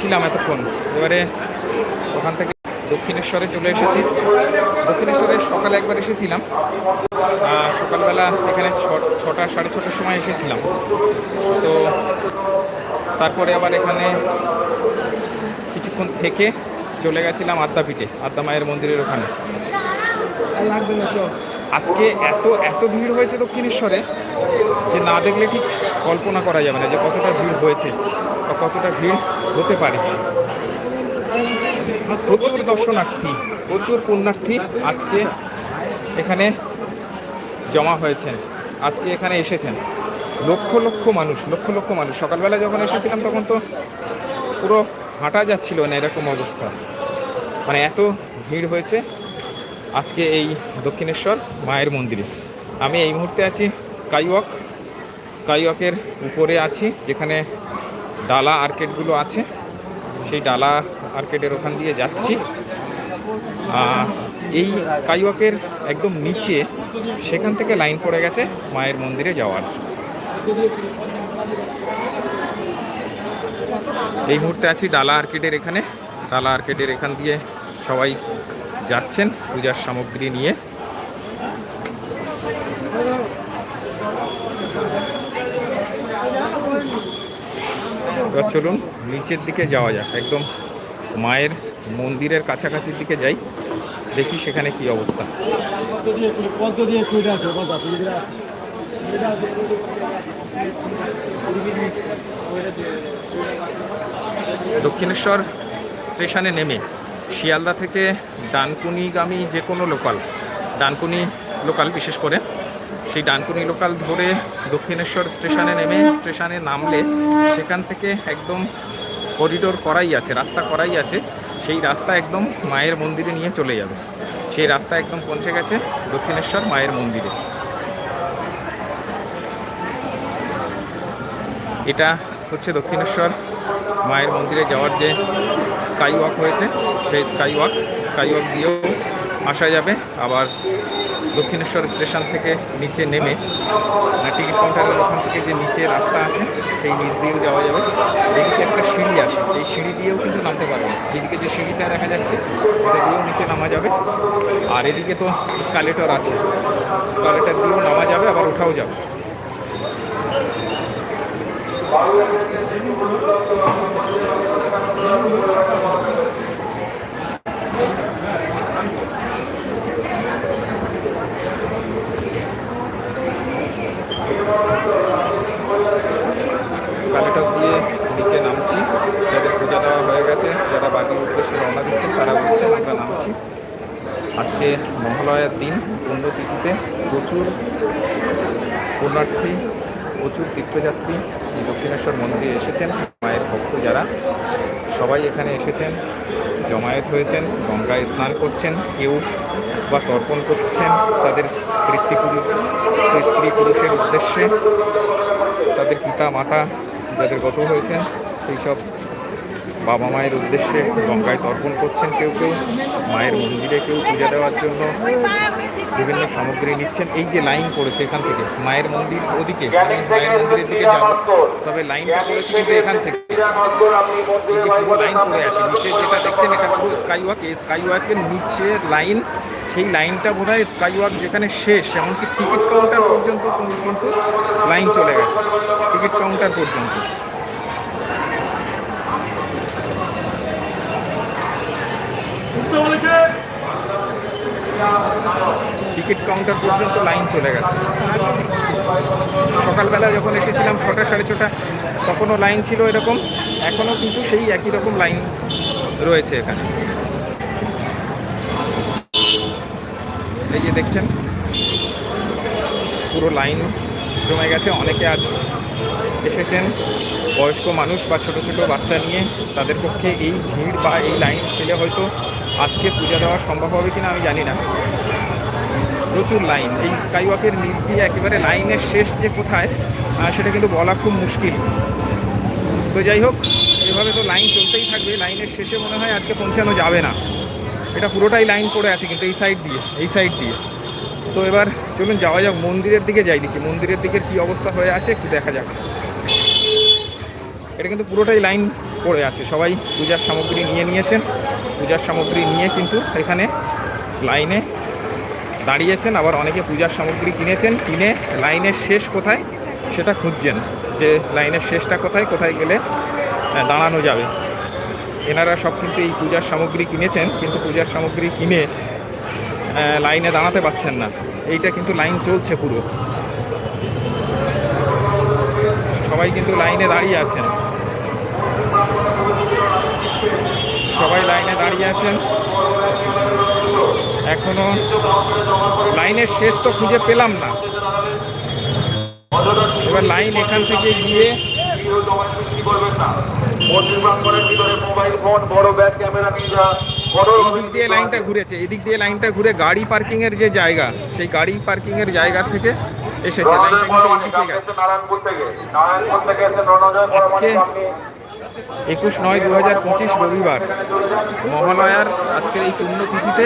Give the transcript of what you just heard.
ছিলাম এতক্ষণ। এবারে ওখান থেকে দক্ষিণেশ্বরে চলে এসেছি। দক্ষিণেশ্বরে সকালে একবার এসেছিলাম। সকালবেলা এখানে ছটা, সাড়ে ছটার সময় এসেছিলাম। তো তারপরে আবার এখানে কিছুক্ষণ থেকে চলে গেছিলাম আদ্যাপীঠে, আদ্যা মায়ের মন্দিরের ওখানে। আজকে এত এত ভিড় হয়েছে দক্ষিণেশ্বরে যে না দেখলে ঠিক কল্পনা করা যাবে না যে কতটা ভিড় হয়েছে বা কতটা ভিড় হতে পারে। প্রচুর দর্শনার্থী, প্রচুর পুণ্যার্থী আজকে এখানে জমা হয়েছেন, আজকে এখানে এসেছেন। লক্ষ লক্ষ মানুষ, লক্ষ লক্ষ মানুষ। সকালবেলা যখন এসেছিলাম তখন তো পুরো হাঁটা যাচ্ছিল না এরকম অবস্থা। মানে এত ভিড় হয়েছে আজকে এই দক্ষিণেশ্বর মায়ের মন্দিরে। আমি এই মুহূর্তে আছি স্কাইওয়াক। স্কাইওয়াকের উপরে আছি, যেখানে ডালা আর্কেডগুলো আছে, সেই ডালা আর্কেডের ওখান দিয়ে যাচ্ছি। এই স্কাইওয়াকের একদম নিচে সেখান থেকে লাইন পড়ে গেছে মায়ের মন্দিরে যাওয়ার। এই মুহূর্তে আছি ডালা আর্কেডের এখানে। ডালা আর্কেডের এখান দিয়ে সবাই যাচ্ছেন পূজার সামগ্রী নিয়ে। এবার চলুন নিচের দিকে যাওয়া যাক। একদম মায়ের মন্দিরের কাছাকাছির দিকে যাই, দেখি সেখানে কি অবস্থা। দক্ষিণেশ্বর স্টেশনে নেমে শিয়ালদা থেকে ডানকুনিগামী যে কোনো লোকাল, ডানকুনি লোকাল বিশেষ করে সেই ডানকুনি লোকাল ধরে দক্ষিণেশ্বর স্টেশনে নেমে স্টেশনে নামলে সেখান থেকে একদম করিডোর করাই আছে, রাস্তা করাই আছে। সেই রাস্তা একদম মায়ের মন্দিরে নিয়ে চলে যাবে। সেই রাস্তা একদম পৌঁছে গেছে দক্ষিণেশ্বর মায়ের মন্দিরে। এটা হচ্ছে দক্ষিণেশ্বর মায়ের মন্দিরে যাওয়ার যে স্কাই ওয়াক হয়েছে, সেই স্কাই ওয়াক স্কাই ওয়াক দিয়েও আসা যাবে। আবার দক্ষিণেশ্বর স্টেশন থেকে নিচে নেমে টিকিট কাউন্টারের ওখান থেকে যে নিচে রাস্তা আছে, সেই নিচ দিয়েও যাওয়া যাবে। এদিকে একটা সিঁড়ি আছে, এই সিঁড়ি দিয়েও কিন্তু নামতে পারবে এদিকে যে সিঁড়িটা দেখা যাচ্ছে, এটা দিয়েও নিচে নামা যাবে। আর এদিকে তো স্কালেটর আছে স্কালেটর দিয়েও নামা যাবে, আবার ওঠাও যাবে। স্কালেটর দিয়ে নিচে নামছি। যাদের পূজা দেওয়া হয়ে গেছে, যারা বাড়ির উদ্দেশ্যে রওনা দিচ্ছেন, তারা উঠছেন আমরা নামছি। আজকে মহালয়ার দিন, পুণ্যতিথিতে প্রচুর পুণ্যার্থী, প্রচুর তীর্থযাত্রী, দক্ষিণেশ্বর মন্দিরে এসেছেন, মায়ের ভক্ত যারা। সবাই এখানে এসেছেন, জমায়েত হয়েছেন, গঙ্গায় স্নান করছেন, কেউ বা তর্পণ করছেন তাদের পিতৃপুরুষ, পিতৃপুরুষের উদ্দেশ্যে। তাদের পিতা, মাতা যাদের গত হয়েছেন, সেই সব বাবা মায়ের উদ্দেশ্যে গঙ্গায় তর্পণ করছেন কেউ কেউ, মায়ের মন্দিরে কেউ পূজা দেওয়ার জন্য বিভিন্ন সামগ্রী নিচ্ছেন। এই যে লাইন পড়েছে এখান থেকে, মায়ের মন্দির ওদিকে, মায়ের মন্দিরের দিকে যাব, তবে লাইনটা পড়েছে কিন্তু এখান থেকে। লাইন পড়ে আছে, নিচে যেটা দেখছেন পুরো স্কাই ওয়াক এই স্কাই ওয়াকের নিচে লাইন সেই লাইনটা বোধ হয় স্কাই ওয়াক যেখানে শেষ এমনকি টিকিট কাউন্টার পর্যন্ত কিন্তু লাইন চলে গেছে। টিকিট কাউন্টার পর্যন্ত। টিকিট কাউন্টার পর্যন্ত লাইন চলে গেছে। সকালবেলা যখন এসেছিলাম ছটা সাড়ে ছটা তখনও লাইন ছিল এরকম। এখনও কিন্তু সেই একই রকম লাইন রয়েছে এখানে। এই যে দেখছেন, পুরো লাইন জমে গেছে, অনেকে আজ এসেছেন। বয়স্ক মানুষ বা ছোট ছোট বাচ্চা নিয়ে তাদের পক্ষে এই ভিড় বা এই লাইন পেলে হয়তো আজকে পূজা দেওয়া সম্ভব হবে কিনা আমি জানি না। প্রচুর লাইন। এই স্কাইওয়াকের নিচ দিয়ে একেবারে লাইনের শেষ যে কোথায় সেটা কিন্তু বলা খুব মুশকিল। তো যাই হোক, এভাবে তো লাইন চলতেই থাকবে। লাইনের শেষে মনে হয় আজকে পৌঁছানো যাবে না। এটা পুরোটাই লাইন পড়ে আছে কিন্তু এই সাইড দিয়ে, এই সাইড দিয়ে। তো এবার চলুন যাওয়া যাক, মন্দিরের দিকে যাই দেখি, মন্দিরের দিকে কি অবস্থা হয়ে আছে একটু দেখা যাক। এটা কিন্তু পুরোটাই লাইন পড়ে আছে, সবাই পূজার সামগ্রী নিয়ে নিয়েছেন। পূজার সামগ্রী নিয়ে কিন্তু এখানে লাইনে দাঁড়িয়েছেন, আবার অনেকে পূজার সামগ্রী কিনেছেন, কিনে লাইনের শেষ কোথায় সেটা খুঁজছেন, যে লাইনের শেষটা কোথায় কোথায় গেলে দাঁড়ানো যাবে। এনারা সব কিন্তু এই পূজার সামগ্রী কিনেছেন, কিন্তু পূজার সামগ্রী কিনে লাইনে দাঁড়াতে পারছেন না। এইটা কিন্তু লাইন চলছে পুরো। সবাই কিন্তু লাইনে দাঁড়িয়ে আছেন। সবাই লাইনে দাঁড়িয়ে আছেন। এখনও লাইনের শেষ তো খুঁজে পেলাম না। এবার লাইন এখান থেকে গিয়ে মোবাইল ফোন বড় ব্যাগ ক্যামেরা নিয়ে বড় এই দিয়ে লাইনটা ঘুরেছে এদিক দিয়ে লাইনটা ঘুরে গাড়ি পার্কিং এর যে জায়গা সেই গাড়ি পার্কিং এর জায়গা থেকে এসেছে লাইনটা কিন্তু এইদিকে গেছে। নারায়ণপুর থেকে নারায়ণপুর থেকে এসে আজকে একুশ নয় দু হাজার পঁচিশ রবিবার মহালয়ার আজকের এই পুণ্যতিথিতে